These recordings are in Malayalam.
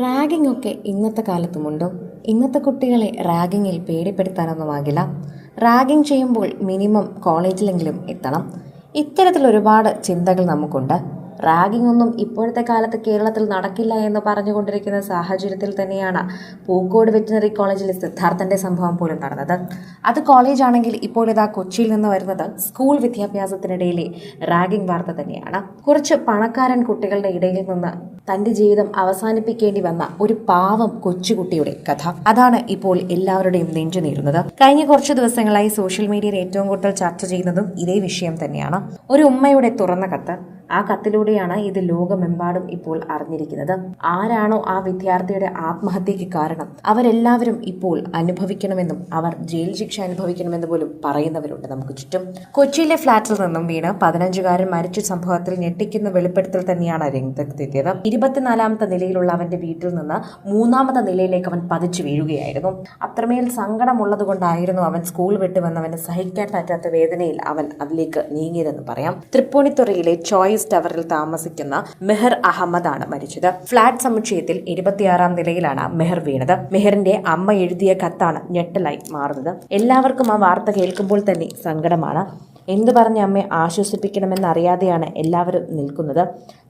റാഗിംഗ് ഒക്കെ ഇന്നത്തെ കാലത്തുമുണ്ടോ? ഇന്നത്തെ കുട്ടികളെ റാഗിങ്ങിൽ പേടിപ്പെടുത്താനൊന്നും പേടിപ്പെടുത്താനൊന്നുമാകില്ല. റാഗിംഗ് ചെയ്യുമ്പോൾ മിനിമം കോളേജിലെങ്കിലും എത്തണം. ഇത്തരത്തിൽ ഒരുപാട് ചിന്തകൾ നമുക്കുണ്ട്. റാഗിംഗ് ഒന്നും ഇപ്പോഴത്തെ കാലത്ത് കേരളത്തിൽ നടക്കില്ല എന്ന് പറഞ്ഞുകൊണ്ടിരിക്കുന്ന സാഹചര്യത്തിൽ തന്നെയാണ് പൂക്കോട് വെറ്റിനറി കോളേജിലെ സിദ്ധാർത്ഥന്റെ സംഭവം പോലും നടന്നത്. അത് കോളേജാണെങ്കിൽ ഇപ്പോൾ ഇതാ കൊച്ചിയിൽ നിന്ന് വരുന്നത് സ്കൂൾ വിദ്യാഭ്യാസത്തിനിടയിലെ റാഗിംഗ് വാർത്ത തന്നെയാണ്. കുറച്ച് പണക്കാരൻ കുട്ടികളുടെ ഇടയിൽ നിന്ന് തന്റെ ജീവിതം അവസാനിപ്പിക്കേണ്ടി വന്ന ഒരു പാവം കൊച്ചുകുട്ടിയുടെ കഥ. അതാണ് ഇപ്പോൾ എല്ലാവരുടെയും നെഞ്ചു നേരുന്നത്. കഴിഞ്ഞ കുറച്ച് ദിവസങ്ങളായി സോഷ്യൽ മീഡിയയിൽ ഏറ്റവും കൂടുതൽ ചർച്ച ചെയ്യുന്നതും ഇതേ വിഷയം തന്നെയാണ്. ഒരു ഉമ്മയുടെ തുറന്ന കത്ത്. ആ കത്തിലൂടെയാണ് ഇത് ലോകമെമ്പാടും ഇപ്പോൾ അറിഞ്ഞിരിക്കുന്നത്. ആരാണോ ആ വിദ്യാർത്ഥിയുടെ ആത്മഹത്യയ്ക്ക് കാരണം? അവരെല്ലാവരും ഇപ്പോൾ അനുഭവിക്കണമെന്നും അവർ ജയിൽ ശിക്ഷ അനുഭവിക്കണമെന്ന് പോലും പറയുന്നവരുണ്ട് നമുക്ക് ചുറ്റും. കൊച്ചിയിലെ ഫ്ളാറ്റിൽ നിന്നും വീണ് പതിനഞ്ചുകാരൻ മരിച്ച സംഭവത്തിൽ ഞെട്ടിക്കുന്ന വെളിപ്പെടുത്തൽ തന്നെയാണ് രംഗത്തെത്തിയത്. ഇരുപത്തിനാലാമത്തെ നിലയിലുള്ള അവന്റെ വീട്ടിൽ നിന്ന് മൂന്നാമത്തെ നിലയിലേക്ക് അവൻ പതിച്ചു വീഴുകയായിരുന്നു. അത്രമേൽ സങ്കടമുള്ളത് കൊണ്ടായിരുന്നു അവൻ സ്കൂൾ വിട്ട് വന്നവന് സഹിക്കാൻ പറ്റാത്ത വേദനയിൽ അവൻ അതിലേക്ക് നീങ്ങിയതെന്ന് പറയാം. തൃപ്പൂണിത്തുറയിലെ ചോയ്സ് ടവറിൽ താമസിക്കുന്ന മെഹർ അഹമ്മദാണ് മരിച്ചത്. ഫ്ളാറ്റ് സമുച്ചയത്തിൽ ഇരുപത്തിയാറാം നിലയിലാണ് മെഹർ വീണത്. മെഹറിന്റെ അമ്മ എഴുതിയ കത്താണ് ഞെട്ടലായി മാറുന്നത്. എല്ലാവർക്കും ആ വാർത്ത കേൾക്കുമ്പോൾ തന്നെ സങ്കടമാണ്. എന്ത് പറഞ്ഞ് അമ്മയെ ആശ്വസിപ്പിക്കണമെന്നറിയാതെയാണ് എല്ലാവരും നിൽക്കുന്നത്.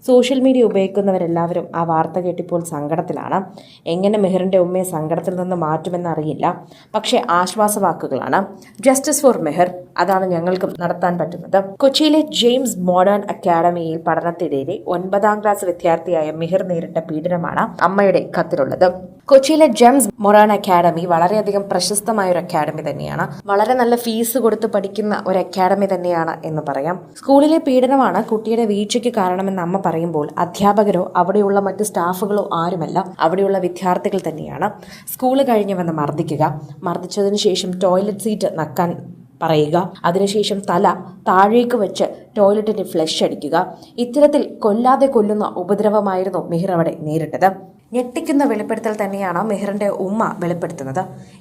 സോഷ്യൽ മീഡിയ ഉപയോഗിക്കുന്നവരെല്ലാവരും ആ വാർത്ത കേട്ടിപ്പോൾ സങ്കടത്തിലാണ്. എങ്ങനെ മെഹറിന്റെ ഉമ്മയെ സങ്കടത്തിൽ നിന്ന് മാറ്റുമെന്നറിയില്ല. പക്ഷേ ആശ്വാസവാക്കുകളാണ്. ജസ്റ്റിസ് ഫോർ മെഹർ അതാണ് ഞങ്ങൾക്ക് നടത്താൻ പറ്റുന്നത്. കൊച്ചിയിലെ ജെയിംസ് മോഡേൺ അക്കാഡമിയിൽ പഠനത്തിനിടെ ഒൻപതാം ക്ലാസ് വിദ്യാർത്ഥിയായ മെഹർ നേരിട്ട പീഡനമാണ് അമ്മയുടെ കത്തിലുള്ളത്. കൊച്ചിയിലെ ജെംസ് മൊറാൻ അക്കാഡമി വളരെയധികം പ്രശസ്തമായ ഒരു അക്കാഡമി തന്നെയാണ്. വളരെ നല്ല ഫീസ് കൊടുത്ത് പഠിക്കുന്ന ഒരു അക്കാഡമി തന്നെയാണ് എന്ന് പറയാം. സ്കൂളിലെ പീഡനമാണ് കുട്ടിയുടെ വീഴ്ചയ്ക്ക് കാരണമെന്ന് അമ്മ പറയുമ്പോൾ അധ്യാപകരോ അവിടെയുള്ള മറ്റ് സ്റ്റാഫുകളോ ആരുമല്ല. അവിടെയുള്ള വിദ്യാർത്ഥികൾ തന്നെയാണ്. സ്കൂൾ കഴിഞ്ഞ് വന്ന് മർദ്ദിക്കുക. മർദ്ദിച്ചതിന് ശേഷം ടോയ്ലറ്റ് സീറ്റ് നക്കാൻ പറയുക. അതിനുശേഷം തല താഴേക്ക് വെച്ച് ടോയ്ലറ്റിന് ഫ്ലഷ് അടിക്കുക. ഇത്തരത്തിൽ കൊല്ലാതെ കൊല്ലുന്ന ഉപദ്രവമായിരുന്നു മിഹിർ അവിടെ നേരിട്ടത്. ഞെട്ടിക്കുന്ന വെളിപ്പെടുത്തൽ തന്നെയാണ് മെഹറിന്റെ ഉമ്മ വെളിപ്പെടുത്തുന്നത്?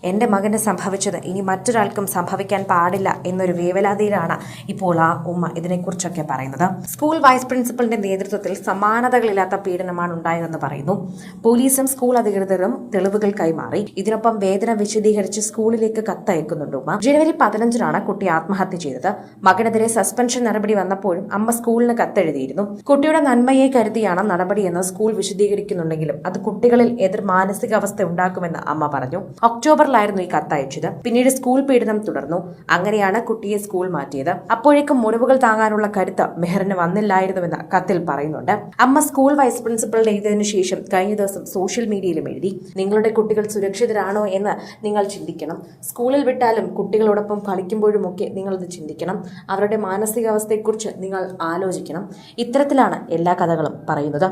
എന്റെ മകന് സംഭവിച്ചത് ഇനി മറ്റൊരാൾക്കും സംഭവിക്കാൻ പാടില്ല എന്നൊരു വേവലാതിയിലാണ് ഇപ്പോൾ ആ ഉമ്മ ഇതിനെക്കുറിച്ചൊക്കെ പറയുന്നത്. സ്കൂൾ വൈസ് പ്രിൻസിപ്പലിന്റെ നേതൃത്വത്തിൽ സമാനതകളില്ലാത്ത പീഡനമാണ് ഉണ്ടായതെന്ന് പറയുന്നു. പോലീസും സ്കൂൾ അധികൃതരും തെളിവുകൾ കൈമാറി. ഇതിനൊപ്പം വേദന വിശദീകരിച്ച് സ്കൂളിലേക്ക് കത്തയക്കുന്നുണ്ട് ഉമ്മ. ജനുവരി പതിനഞ്ചിനാണ് കുട്ടി ആത്മഹത്യ ചെയ്തത്. മകനെതിരെ സസ്പെൻഷൻ നടപടി വന്നപ്പോഴും അമ്മ സ്കൂളിന് കത്തെഴുതിയിരുന്നു. കുട്ടിയുടെ നന്മയെ കരുതിയാണ് നടപടിയെന്ന് സ്കൂൾ വിശദീകരിക്കുന്നുണ്ടെങ്കിലും അത് കുട്ടികളിൽ എതിർ മാനസികാവസ്ഥ ഉണ്ടാക്കുമെന്ന് അമ്മ പറഞ്ഞു. ഒക്ടോബറിലായിരുന്നു ഈ കത്തയച്ചത്. പിന്നീട് സ്കൂൾ പീഡനം തുടർന്നു. അങ്ങനെയാണ് കുട്ടിയെ സ്കൂൾ മാറ്റിയത്. അപ്പോഴേക്കും മുറിവുകൾ താങ്ങാനുള്ള കരുത്ത് മെഹറിന് വന്നില്ലായിരുന്നുവെന്ന് കത്തിൽ പറയുന്നുണ്ട്. അമ്മ സ്കൂൾ വൈസ് പ്രിൻസിപ്പളിനെ എഴുതിയതിനു ശേഷം കഴിഞ്ഞ ദിവസം സോഷ്യൽ മീഡിയയിലും എഴുതി നിങ്ങളുടെ കുട്ടികൾ സുരക്ഷിതരാണോ എന്ന് നിങ്ങൾ ചിന്തിക്കണം. സ്കൂളിൽ വിട്ടാലും കുട്ടികളോടൊപ്പം കളിക്കുമ്പോഴുമൊക്കെ നിങ്ങളത് ചിന്തിക്കണം. അവരുടെ മാനസികാവസ്ഥയെക്കുറിച്ച് നിങ്ങൾ ആലോചിക്കണം. ഇത്തരത്തിലാണ് എല്ലാ കഥകളും പറയുന്നത്.